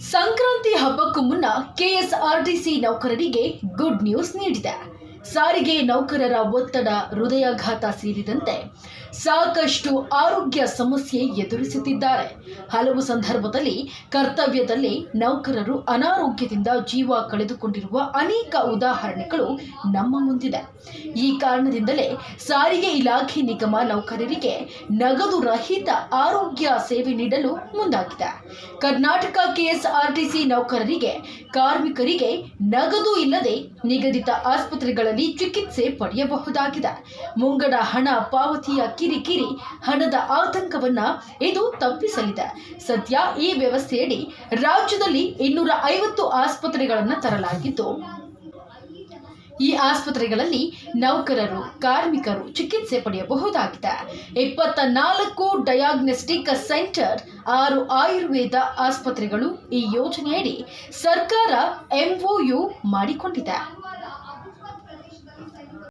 ಸಂಕ್ರಾಂತಿ ಹಬ್ಬಕ್ಕೂ ಮುನ್ನ ಕೆಎಸ್ಆರ್ಟಿಸಿ ನೌಕರರಿಗೆ ಗುಡ್ ನ್ಯೂಸ್ ನೀಡಿದೆ. ಸಾರಿಗೆ ನೌಕರರ ಒತ್ತಡ ಹೃದಯಾಘಾತ ಸೇರಿದಂತೆ ಸಾಕಷ್ಟು ಆರೋಗ್ಯ ಸಮಸ್ಯೆ ಎದುರಿಸುತ್ತಿದ್ದಾರೆ. ಹಲವು ಸಂದರ್ಭದಲ್ಲಿ ಕರ್ತವ್ಯದಲ್ಲಿ ನೌಕರರು ಅನಾರೋಗ್ಯದಿಂದ ಜೀವ ಕಳೆದುಕೊಂಡಿರುವ ಅನೇಕ ಉದಾಹರಣೆಗಳು ನಮ್ಮ ಮುಂದಿದೆ. ಈ ಕಾರಣದಿಂದಲೇ ಸಾರಿಗೆ ಇಲಾಖೆ ನಿಗಮ ನೌಕರರಿಗೆ ನಗದು ರಹಿತ ಆರೋಗ್ಯ ಸೇವೆ ನೀಡಲು ಮುಂದಾಗಿದೆ. ಕರ್ನಾಟಕ ಕೆಎಸ್ಆರ್ಟಿಸಿ ನೌಕರರಿಗೆ, ಕಾರ್ಮಿಕರಿಗೆ ನಗದು ಇಲ್ಲದೆ ನಿಗದಿತ ಆಸ್ಪತ್ರೆಗಳಲ್ಲಿ ಚಿಕಿತ್ಸೆ ಪಡೆಯಬಹುದಾಗಿದೆ. ಮುಂಗಡ ಹಣ ಪಾವತಿಯ ಕಿರಿಕಿರಿ, ಹಣದ ಆತಂಕವನ್ನ ಇದು ತಪ್ಪಿಸಲಿದೆ. ಸದ್ಯ ಈ ವ್ಯವಸ್ಥೆಯಡಿ ರಾಜ್ಯದಲ್ಲಿ ಇನ್ನೂರ ಐವತ್ತು ಆಸ್ಪತ್ರೆಗಳನ್ನು ತರಲಾಗಿದ್ದು, ಈ ಆಸ್ಪತ್ರೆಗಳಲ್ಲಿ ನೌಕರರು, ಕಾರ್ಮಿಕರು ಚಿಕಿತ್ಸೆ ಪಡೆಯಬಹುದಾಗಿದೆ. ಇಪ್ಪತ್ತ ನಾಲ್ಕು ಡಯಾಗ್ನೋಸ್ಟಿಕ್ ಸೆಂಟರ್ ಆರು ಆಯುರ್ವೇದ ಆಸ್ಪತ್ರೆಗಳು ಈ ಯೋಜನೆಯಡಿ ಸರ್ಕಾರ ಎಂಒಯು ಮಾಡಿಕೊಂಡಿದೆ.